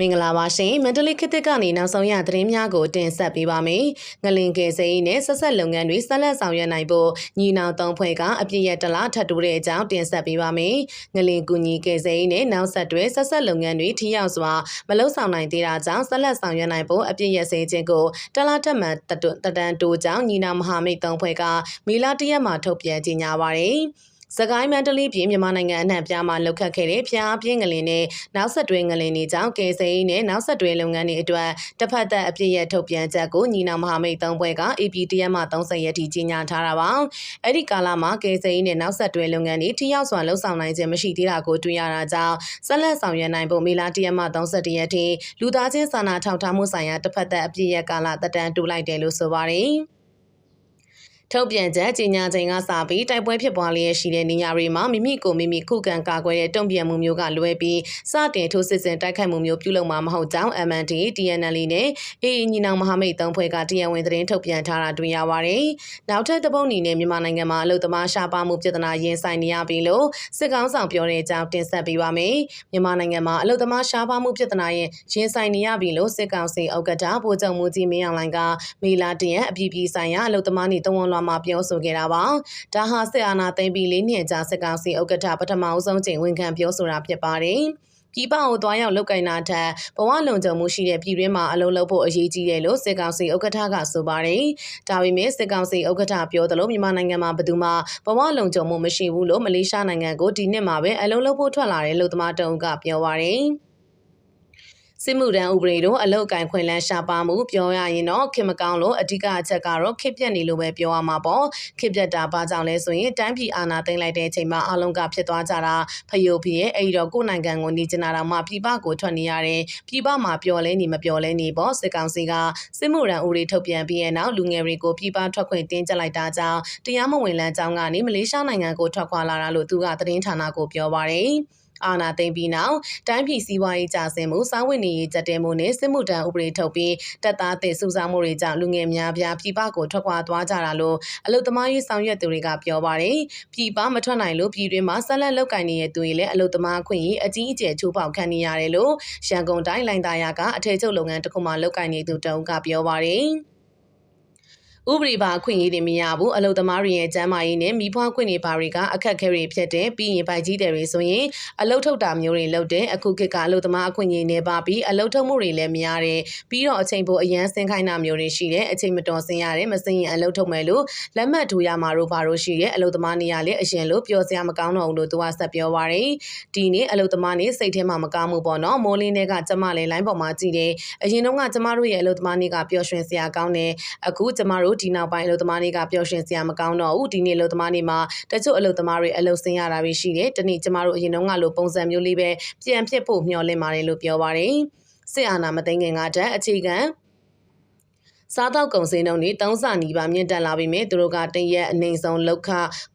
မင်္ဂလာပါရှင်မန္တလေးခေတ်သစ်ကနေနောက်ဆုံးရသတင်းများကိုတင်ဆက်ပေးပါမယ်။ငလင်ကယ်ဆယ်ရေးနဲ့ဆက်ဆက်လုပ်ငန်းတွေဆက်လက်ဆောင်ရွက်နိုင်ဖို့ညီနောင်သုံးဖွဲ့ကအပြည့်ရတလားထပ်တိုးတဲ့အကြောင်းတင်ဆက်ပေးပါမယ်။ငလင်ကူညီကယ်ဆယ်ရေးနဲ့နောက်ဆက်တွဲဆက်ဆက်လုပ်ငန်းတွေထိရောက်စွာမလုံဆောင်နိုင်သေးတာကြောင့်ဆက်လက်ဆောင်ရွက်နိုင်ဖို့အပြည့်ရစေခြင်းကိုတလားထက်မှန်တတန်တိုးကြောင့်ညီနောင်မဟာမိတ်သုံးဖွဲ့ကမီလာတရက်မှာထုတ်ပြန်ကြေညာပါရယ်။ စကိုင်းမန္တလေးပြည်မြန်မာနိုင်ငံအနှံ့ပြားမှာလှုပ်ခတ်ခဲ့တဲ့ဖျားပြင်းငလင်နဲ့နောက်ဆက်တွဲငလင်တွေကြောင့်ကယ်ဆယ်ရေးနဲ့နောက်ဆက်တွဲလုပ်ငန်းတွေအတွက်တစ်ဖက်သက်အပြည့်ရထုတ်ပြန်ချက်ကိုညီနောင်မဟာမိတ်သုံးဘွဲက APTM မှ30ရက်ထိကြီးညာထားတာပါ။အဲ့ဒီကာလမှာကယ်ဆယ်ရေးနဲ့နောက်ဆက်တွဲလုပ်ငန်းတွေထိရောက်စွာလှုပ်ဆောင်နိုင်ခြင်းမရှိသေးတာကိုတွေ့ရတာကြောင့်ဆက်လက်ဆောင်ရွက်နိုင်ဖို့မေလာ1မှ31ရက်ထိလူသားချင်းစာနာထောက်ထားမှုဆိုင်ရာတစ်ဖက်သက်အပြည့်ရကာလတက်တန်းတူလိုက်တယ်လို့ဆိုပါတယ်။ ထုတ်ပြန်ချက်ကြီးညာချိန်ကစပြီးတိုက်ပွဲဖြစ်ပွားလျက်ရှိတဲ့နေရာတွေမှာမိမိကိုမိမိခုခံကာကွယ်တဲ့တုံ့ပြန်မှုမျိုးကလွဲပြီးစတင်ထိုးစစ်ဆင်တိုက်ခိုက်မှုမျိုးပြုလုပ်မှာမဟုတ်ကြောင်း MND, TNL နဲ့ AA ညီနောင်မဟာမိတ်သုံးဖွဲ့ကတရားဝင်သတင်းထုတ်ပြန်ထားတာတွေ့ရပါတယ်။နောက်ထပ်တပုတ်အနေနဲ့မြန်မာနိုင်ငံမှာအလုသမားရှားပါမှုပြဿနာရင်ဆိုင်နေရပြီလို့စစ်ကောင်ဆောင်ပြောတဲ့အကြောင်းတင်ဆက်ပေးပါမယ်။မြန်မာနိုင်ငံမှာအလုသမားရှားပါမှုပြဿနာရင်ရင်ဆိုင်နေရပြီလို့စစ်ကောင်စီဥက္ကဋ္ဌဗိုလ်ချုပ်မူကြီးမင်းအောင်လှိုင်ကမေလာတရက်အပြည်ပြည်ဆိုင်ရာအလုသမားနေတဝန်လွှာမှာပြောဆိုခဲ့တာပါ။ဒါဟာစစ်အာဏာသိမ်းပြီးလေးနှစ်ကြာစစ်ကောင်စီဥက္ကဋ္ဌပထမအဆုံးချိန်ဝန်ခံပြောဆိုတာဖြစ်ပါတယ်။ပြည်ပကိုသွားရောက်လုပ်ကိုင်တာထက်ဘဝလုံခြုံမှုရှိတဲ့ပြည်တွင်းမှာအလုပ်လုပ်ဖို့အရေးကြီးတယ်လို့စစ်ကောင်စီဥက္ကဋ္ဌကဆိုပါတယ်။ဒါပေမဲ့စစ်ကောင်စီဥက္ကဋ္ဌပြောသလိုမြန်မာနိုင်ငံမှာဘယ်သူမှဘဝလုံခြုံမှုမရှိဘူးလို့မလေးရှားနိုင်ငံကိုဒီနှစ်မှာပဲအလုပ်လုပ်ဖို့ထွက်လာတဲ့လူသမားတအုပ်ကပြောပါတယ်။ စစ်မှုထမ်းဥပဒေတို့အလုတ်ကင်ခွင့်လန်းရှာပါမှုပြောရရင်တော့ခင်မကောင်းလို့အဓိကအချက်ကတော့ခစ်ပြက်နေလို့ပဲပြောရမှာပေါ့ခစ်ပြက်တာဘာကြောင့်လဲဆိုရင်တိုင်းပြည်အာဏာသိမ်းလိုက်တဲ့အချိန်မှာအလုံးကဖြစ်သွားကြတာဖယိုဖီရဲ့အဲ့တော့ကိုယ်နိုင်ငံကိုနေကျင်တာတော့မှပြည်ပကိုထွက်နေရတယ်ပြည်ပမှာပျော်လဲနေမပျော်လဲနေပေါ့စစ်ကောင်စီကစစ်မှုထမ်းဥပဒေထုတ်ပြန်ပြီးတဲ့နောက်လူငယ်တွေကိုပြည်ပထွက်ခွင့်တင်းကျပ်လိုက်တာကြောင့်တရားမဝင်လမ်းကြောင်းကနေမလေးရှားနိုင်ငံကိုထွက်ခွာလာတာလို့သူကသတင်းဌာနကိုပြောပါတယ် အာဏာသိမ်းပြီးနောက်တိုင်းပြည်စီးပွားရေးကျဆင်းမှုစားဝတ်နေရေးကြက်တဲမှုနဲ့စစ်မှုထမ်းဥပဒေထုတ်ပြီးတပ်သားသစ်စုဆောင်းမှုတွေကြောင့်လူငယ်များပြားပြည်ပကိုထွက်ခွာသွားကြတာလို့အလုသမားရေးဆောင်ရွက်သူတွေကပြောပါတယ်ပြည်ပမထွက်နိုင်လို့ပြည်တွင်းမှာဆက်လက်လုပ်ကင်နေတဲ့သူတွေလည်းအလုသမားခွင့်ရေးအကြီးအကျယ်ချိုးဖောက်ခံနေရတယ်လို့ရန်ကုန်တိုင်းလိုင်သာယာကအထည်ချုပ်လုပ်ငန်းတစ်ခုမှလုပ်ကင်နေသူတအုပ်ကပြောပါတယ် ဥပဒေပါအခွင့်အရေးတွေမရဘူးအလုပ်သမားတွေရဲ့ကျန်းမာရေးနဲ့မိဘခွင့်တွေပါတွေကအခက်အခဲတွေဖြစ်တဲ့ပြီးရင်ပိုက်ကြီးတယ်တွေဆိုရင်အလုပ်ထုတ်တာမျိုးတွေလုပ်တဲ့အခုခေတ်ကအလုပ်သမားအခွင့်အရေးနေပါပြီးအလုပ်ထုတ်မှုတွေလည်းများတယ်ပြီးတော့အချိန်ပိုအရန်ဆင်းခိုင်းတာမျိုးတွေရှိတယ်အချိန်မတော်ဆင်းရတယ်မဆင်းရင်အလုပ်ထုတ်မယ်လို့လက်မှတ်ထိုးရမှာတို့ဘာလို့ရှိတယ်အလုပ်သမားနေရလေအရင်လို့ပြောစရာမကောင်းတော့ဘူးလို့သူကဆက်ပြောပါရယ်ဒီနေ့အလုပ်သမားနေစိတ်ထဲမှာမကောင်းမှုပေါ့နော်မိုးလင်းတွေကကျမလည်းလိုင်းပေါ်မှာကြည့်တယ်အရင်တော့ကကျမတို့ရဲ့အလုပ်သမားနေကပျော်ရွှင်စရာကောင်းတယ်အခုကျမတို့တို့ဒီနောက်ပိုင်းအလုပ်သမားတွေကပျော်ရွှင်စရာမကောင်းတော့ဘူးဒီနေ့အလုပ်သမားတွေမှာတချို့အလုပ်သမားတွေအလုပ်ဆင်းရတာတွေရှိတယ်တနေ့ကျမတို့အရင်တုန်းကလိုပုံစံမျိုးလေးပဲပြန်ဖြစ်ဖို့မျှော်လင့်ပါတယ်လို့ပြောပါတယ်စစ်အာဏာမသိမ်းခင်ကတည်းကအခြေခံ စားတောက်ကုန်စည်နှုန်းတွေ၃ဆနီးပါးမြင့်တက်လာပြီးမြဲသူတို့ကတရက်အနှိမ်ဆုံးလောက်ခ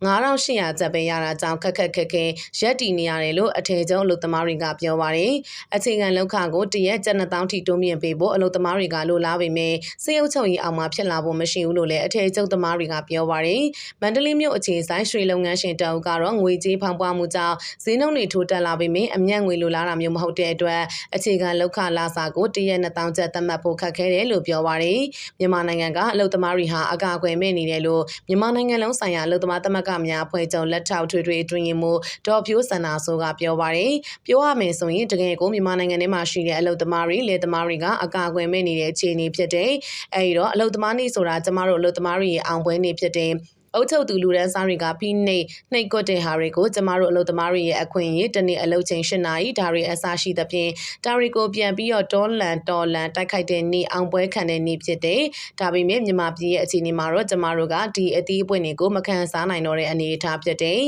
9800ကျပ်ပဲရတာကြောင့်ခက်ခက်ခက်ခဲရက်တည်နေရတယ်လို့အထည်ချုပ်အလုပ်သမားတွေကပြောပါတယ်။အခြေခံလောက်ခကိုတရက်ကျပ်2000ထိတိုးမြင့်ပေးဖို့အလုပ်သမားတွေကလိုလားပေမဲ့စေအုပ်ချုပ်ရေးအောင်မှာဖြစ်လာဖို့မရှိဘူးလို့လည်းအထည်ချုပ်သမားတွေကပြောပါတယ်။မန္တလေးမြို့အခြေဆိုင်ရွှေလုပ်ငန်းရှင်တအုပ်ကတော့ငွေကြေးဖောင်းပွားမှုကြောင့်ဈေးနှုန်းတွေထိုးတက်လာပေမဲ့အမြတ်ငွေလိုလားတာမျိုးမဟုတ်တဲ့အတွက်အခြေခံလောက်ခလာစာကိုတရက်2000ကျပ်သတ်မှတ်ဖို့ခက်ခဲတယ်လို့ပြောပါတယ်။မြန်မာနိုင်ငံကအလုသမားတွေဟာအကာအကွယ်မဲ့နေတယ်လို့မြန်မာနိုင်ငံလုံးဆိုင်ရာအလုသမားသမဂ္ဂများအဖွဲ့ချုပ်လက်ထောက်ထွေထွေအတွင်းရင်မှုဒေါ်ဖြိုးစန္နာဆိုကပြောပါတယ်ပြောရမယ်ဆိုရင်တကယ်ကိုမြန်မာနိုင်ငံထဲမှာရှိတဲ့အလုသမားတွေလေသမားတွေကအကာအကွယ်မဲ့နေတဲ့အခြေအနေဖြစ်တယ်အဲဒီတော့အလုသမားနေဆိုတာကျမတို့အလုသမားတွေရဲ့အောင်ပွဲနေဖြစ်တယ် အုပ်ချုပ်သူလူဒန်းစားတွေကဖိနှိပ်နှိပ်ကွက်တဲ့ဟာတွေကိုကျမတို့အလုပ်သမားတွေရဲ့အခွင့်အရေးတနေ့အလုပ်ချိန်၈နာရီဒါတွေအစားရှိသဖြင့်ဒါတွေကိုပြန်ပြီးတော့တောလန်တော်လန်တိုက်ခိုက်တဲ့နေ့အောင်ပွဲခံတဲ့နေ့ဖြစ်တဲ့ဒါပေမဲ့မြန်မာပြည်ရဲ့အခြေအနေမှာတော့ကျမတို့ကဒီအသီးအပွင့်တွေကိုမခံစားနိုင်တော့တဲ့အနေအထားဖြစ်တဲ့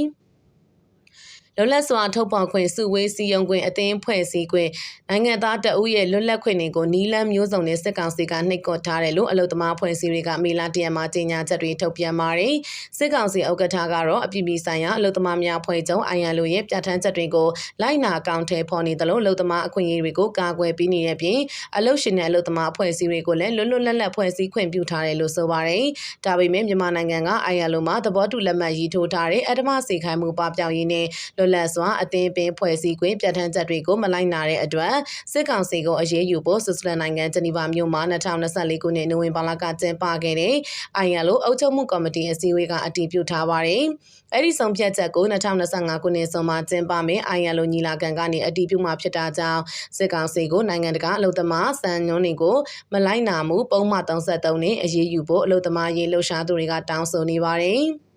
လွတ်လပ်စွာထုတ်ဖော်ခွင့်စုဝေးစည်းရုံးခွင့်အသင်းဖွဲ့စည်းခွင့်နိုင်ငံသားတအုပ်ရဲ့လွတ်လပ်ခွင့်တွေကိုနီးလန်းမျိုးစုံနဲ့စစ်ကောင်စီကနှိပ်ကွပ်ထားတယ်လို့အလုံသမားဖွဲ့စည်းတွေကမေလာတရမှာကြေညာချက်တွေထုတ်ပြန်ပါတယ်စစ်ကောင်စီဥက္ကဋ္ဌကတော့အပြည်ပြည်ဆိုင်ရာအလုံသမားများဖွဲ့ချုပ်အိုင်ယန်လိုရဲ့ပြဋ္ဌာန်းချက်တွေကိုလိုက်နာအကောင့်ထဲပေါ်နေတယ်လို့အလုံသမားအခွင့်အရေးတွေကိုကာကွယ်ပေးနေတဲ့ပြင်အလုံရှင်နဲ့အလုံသမားဖွဲ့စည်းတွေကိုလည်းလွတ်လွတ်လပ်လပ်ဖွဲ့စည်းခွင့်ပြုထားတယ်လို့ဆိုပါတယ်ဒါပေမဲ့မြန်မာနိုင်ငံကအိုင်ယန်လိုမှာသဘောတူလက်မှတ်ရေးထိုးထားတဲ့အဓမ္မစေခိုင်းမှုပပျောက်ရေးနဲ့လွတ်လပ်စွာအသင်းပင်ဖွဲ့စည်းခွင့်ပြဋ္ဌာန်းချက်တွေကိုမလိုက်နာတဲ့အတွက်စစ်ကောင်စီကိုအရေးယူဖို့ဆွစ်ဇာလန်နိုင်ငံဂျနီဗာမြို့မှာ2024ခုနှစ်နိုဝင်ဘာလကကျင်းပခဲ့တဲ့ ILO အုပ်ချုပ်မှုကော်မတီအစည်းအဝေးကအတည်ပြုထားပါတယ်။အဲ့ဒီဆုံးဖြတ်ချက်ကို2025ခုနှစ်ဆုံးမှာကျင်းပမယ် ILO ညီလာခံကနေအတည်ပြုမှာဖြစ်တာကြောင့်စစ်ကောင်စီကိုနိုင်ငံတကာအလုံသမားစံညွှန်းတွေကိုမလိုက်နာမှုပုံမှန်33နဲ့အရေးယူဖို့အလုံသမားရေးလှုပ်ရှားသူတွေကတောင်းဆိုနေပါတယ်။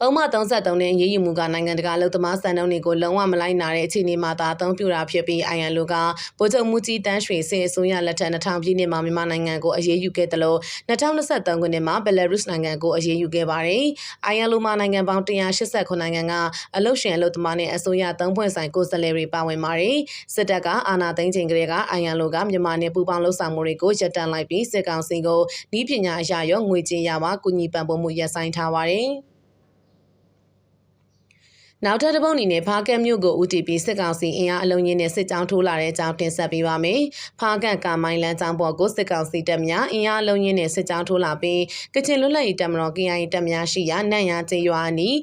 ပုံမှန်33နဲ့ရေးယူမှုကနိုင်ငံတကာအလုပ်သမားစံနှုန်းတွေကိုလုံးဝမလိုက်နာတဲ့အခြေအနေမှာသာအသုံးပြုတာဖြစ်ပြီး ILO ကဗိုလ်ချုပ်မှုကြီးတန်းရွှေစစ်အစိုးရလက်ထက်2000ပြည့်နှစ်မှာမြန်မာနိုင်ငံကိုအရေးယူခဲ့တယ်လို့2023ခုနှစ်မှာဘယ်လာရုစ်နိုင်ငံကိုအရေးယူခဲ့ပါတယ်။ ILO မှာနိုင်ငံပေါင်း189နိုင်ငံကအလုပ်ရှင်အလုပ်သမားနဲ့အစိုးရသုံးဖွဲ့ဆိုင်ကိုယ်စားလှယ်တွေပါဝင်ပါတယ်။စစ်တပ်ကအာဏာသိမ်းချိန်ကလေးက ILO ကမြန်မာနဲ့ပူးပေါင်းလှုပ်ဆောင်မှုတွေကိုရပ်တန့်လိုက်ပြီးစစ်ကောင်စီကိုဤပညာအရာရောငွေကြေးရပါကူညီပံ့ပိုးမှုရပ်ဆိုင်းထားပါတယ်။ နောက်ထပ်တစ်ပုတ်အနေနဲ့ဖားကတ်မြို့ကိုဦးတည်ပြီးစစ်ကောင်စီအင်အားအလုံးကြီးနဲ့စစ်ကြောင်းထိုးလာတဲ့အကြောင်းတင်ဆက်ပေးပါမယ်။ဖားကတ်ကာမိုင်းလန်းကြောင်းပေါ်ကိုစစ်ကောင်စီတပ်များအင်အားအလုံးကြီးနဲ့စစ်ကြောင်းထိုးလာပြီးကချင်လွတ်လပ်ရေးတပ်မတော် KIA တပ်များရှိရာနန့်ရကျေးရွာနီး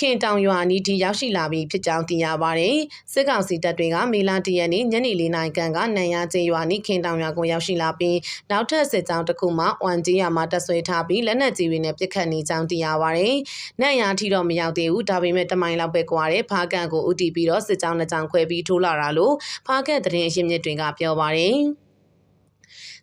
ခင်တောင်ရွာနီးဒီရောက်ရှိလာပြီဖြစ်ကြောင်းသိရပါတယ်။စစ်ကောင်စီတပ်တွေကမေလာတရက်နေ့ညနေ၄နာရီခန့်ကနန်ရကျေးရွာနီးခင်တောင်ရွာကိုရောက်ရှိလာပြီးနောက်ထပ်စစ်ကြောင်းတစ်ခုမှဝန်ကြီးရွာမှာတပ်ဆွဲထားပြီးလက်နက်ကြီးတွေနဲ့ပစ်ခတ်နေကြောင်းသိရပါတယ်။နန်ရထီတော့မရောက်သေးဘူး။ဒါပေမဲ့တမိုင်လောက်ပဲကွာတဲ့ဖားကန်ကိုဥတီပြီးတော့စစ်ကြောင်းနှစ်ကြောင်းခွဲပြီးထိုးလာတာလို့ဖားကန်သတင်းအရင်းမြစ်တွေကပြောပါတယ်။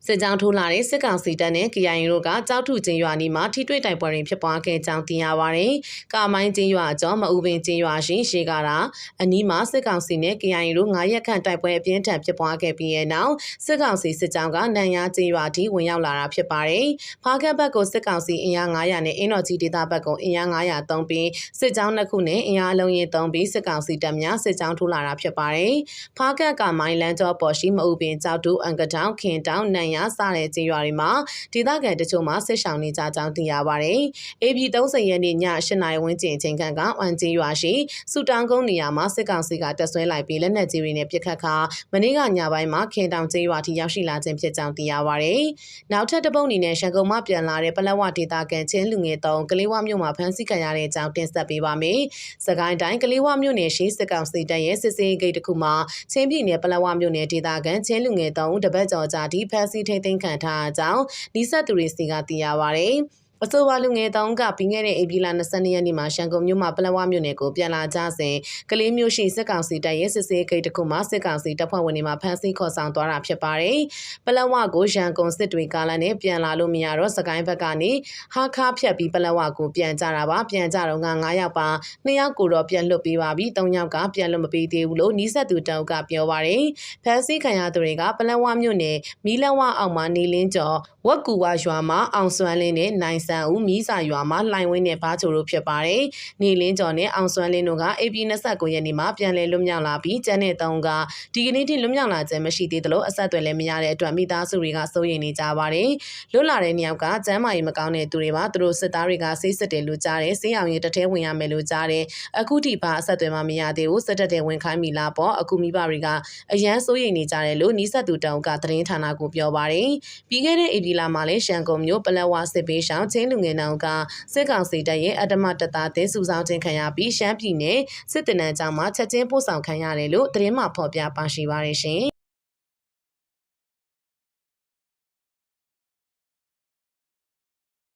စစ်ကြောင်းထိုးလာတဲ့စစ်ကောင်စီတပ်နဲ့ KIA တို့ကကြောက်ထုချင်းရွာနီမှာထိတွေ့တိုက်ပွဲတွေဖြစ်ပွားခဲ့ကြောင်းသိရပါတယ်။ကာမိုင်းချင်းရွာကျော်မအူပင်ချင်းရွာရှိရှေကတာအနီးမှာစစ်ကောင်စီနဲ့ KIA တို့9ရက်ခန့်တိုက်ပွဲအပြင်းထန်ဖြစ်ပွားခဲ့ပြီးတဲ့နောက်စစ်ကောင်စီစစ်ကြောင်းကနန်ရချင်းရွာထိဝင်ရောက်လာတာဖြစ်ပါတယ်။ဖားကတ်ဘက်ကိုစစ်ကောင်စီအင်အား900နဲ့အင်းတော်ကြီးဒေသဘက်ကိုအင်အား900သုံးပြီးစစ်ကြောင်းနှစ်ခုနဲ့အင်အားလုံးရင်သုံးပြီးစစ်ကောင်စီတပ်များစစ်ကြောင်းထိုးလာတာဖြစ်ပါတယ်။ဖားကတ်ကမိုင်းလန်းကျော်ပေါ်ရှိမအူပင်ကြောက်တူအန်ကတောင်ခင်တောင်နန်ရစတဲ့ကျေးရွာတွေမှာဒေသခံတချို့မှာဆစ်ဆောင်နေကြကြောင်းသိရပါတယ်။ AB 30ရက်နေ့ည8နာရီဝန်းကျင်ချိန်ခန့်ကဝန်ကျေးရွာရှိစူတောင်ကုန်းနေရာမှာစစ်ကောင်စီကတပ်ဆွဲလိုက်ပြီးလက်နက်ကြီးတွေနဲ့ပစ်ခတ်ခါမနေ့ကညပိုင်းမှာခင်တောင်ကျေးရွာထိရောက်ရှိလာခြင်းဖြစ်ကြောင်းသိရပါတယ်။နောက်ထပ်တစ်ပုတ်အနေနဲ့ရန်ကုန်မှပြန်လာတဲ့ပလက်ဝဒေသကန်ချင်းလူငယ်တုံးကလေးဝမြို့မှာဖမ်းဆီးခံရတဲ့အကြောင်းတင်ဆက်ပေးပါမယ်။စကိုင်းတိုင်းကလေးဝမြို့နယ်ရှိစစ်ကောင်စီတပ်ရဲ့စစ်စေးဂိတ်တစ်ခုမှာချင်းပြည်နယ်ပလက်ဝမြို့နယ်ဒေသကန်ချင်းလူငယ်တုံးတပတ်ကျော်ကြာဒီဖမ်းဆီးထိန်းသိမ်းခံထားကြောင်းနီးစပ်သူတွေစီကသိရပါဗျ။ အဆိုပါလူငယ်တောင်းကပြီးခဲ့တဲ့ဧပြီလ22ရက်နေ့မှာရှန်ကုန်မြို့မှာပလက်ဝမြို့နယ်ကိုပြန်လာကြစဉ်ကလေးမျိုးရှိစစ်ကောင်စီတပ်ရဲ့စစ်ဆေးဂိတ်တစ်ခုမှာစစ်ကောင်စီတပ်ဖွဲ့ဝင်တွေမှဖမ်းဆီးခေါ်ဆောင်သွားတာဖြစ်ပါတယ်။ပလက်ဝကိုရန်ကုန်စစ်တွေကားလမ်းနဲ့ပြန်လာလို့မရတော့စကိုင်းဘက်ကနေဟာခါဖြတ်ပြီးပလက်ဝကိုပြန်ကြတာပါပြန်ကြတော့က9ယောက်ပါ2ယောက်ကိုတော့ပြန်လွတ်ပေးပါပြီ3ယောက်ကပြန်လွတ်မပေးသေးဘူးလို့နီးစပ်သူတောက်ကပြောပါတယ်။ဖမ်းဆီးခံရသူတွေကပလက်ဝမြို့နယ်မီလဝအောက်မှာနေလင်းကျော်ဝက်ကူဝရွာမှာအောင်စွမ်းလင်းနဲ့နိုင်ဆန်ဦးမီးစာရွာမှာလှိုင်ဝင်းနဲ့ဘာချိုတို့ဖြစ်ပါတယ်။နေလင်းကျော်နဲ့အောင်စွမ်းလင်းတို့က AP 29ရက်နေ့မှာပြန်လည်လွတ်မြောက်လာပြီးကျန်တဲ့တုံးကဒီကနေ့ထိလွတ်မြောက်လာခြင်းမရှိသေးသလိုအဆက်အသွယ်လည်းမရတဲ့အတွက်မိသားစုတွေကစိုးရိမ်နေကြပါတယ်။လွတ်လာတဲ့နှစ်ယောက်ကကျမ်းမာရေးမကောင်းတဲ့သူတွေပါသူတို့စစ်သားတွေကဆေးစစ်တယ်လို့ကြားတယ်ဆေးရောင်ရည်တစ်ထဲဝင်ရမယ်လို့ကြားတယ်အခုထိပါအဆက်အသွယ်မှမရသေးဘူးစစ်တပ်တဲ့ဝင်ခိုင်းမိလားပေါ့အခုမိဘတွေကအရန်စိုးရိမ်နေကြတယ်လို့နီးစပ်သူတောင်ကသတင်းဌာနကိုပြောပါတယ်။ပြီးခဲ့တဲ့ဧပြီလမှာလည်းရှန်ကုန်မြို့ပလက်ဝစစ်ပေးရှောင်းချင်းလူငယ်နောင်ကစစ်ကောင်စီတပ်ရဲ့အတ္တမတသားသင်းစုဆောင်ခြင်းခံရပြီးရှမ်းပြည်နယ်စစ်တနန်းကျောင်းမှာချက်ချင်းပို့ဆောင်ခံရတယ်လို့သတင်းမှဖော်ပြပါရှိပါတယ်ရှင်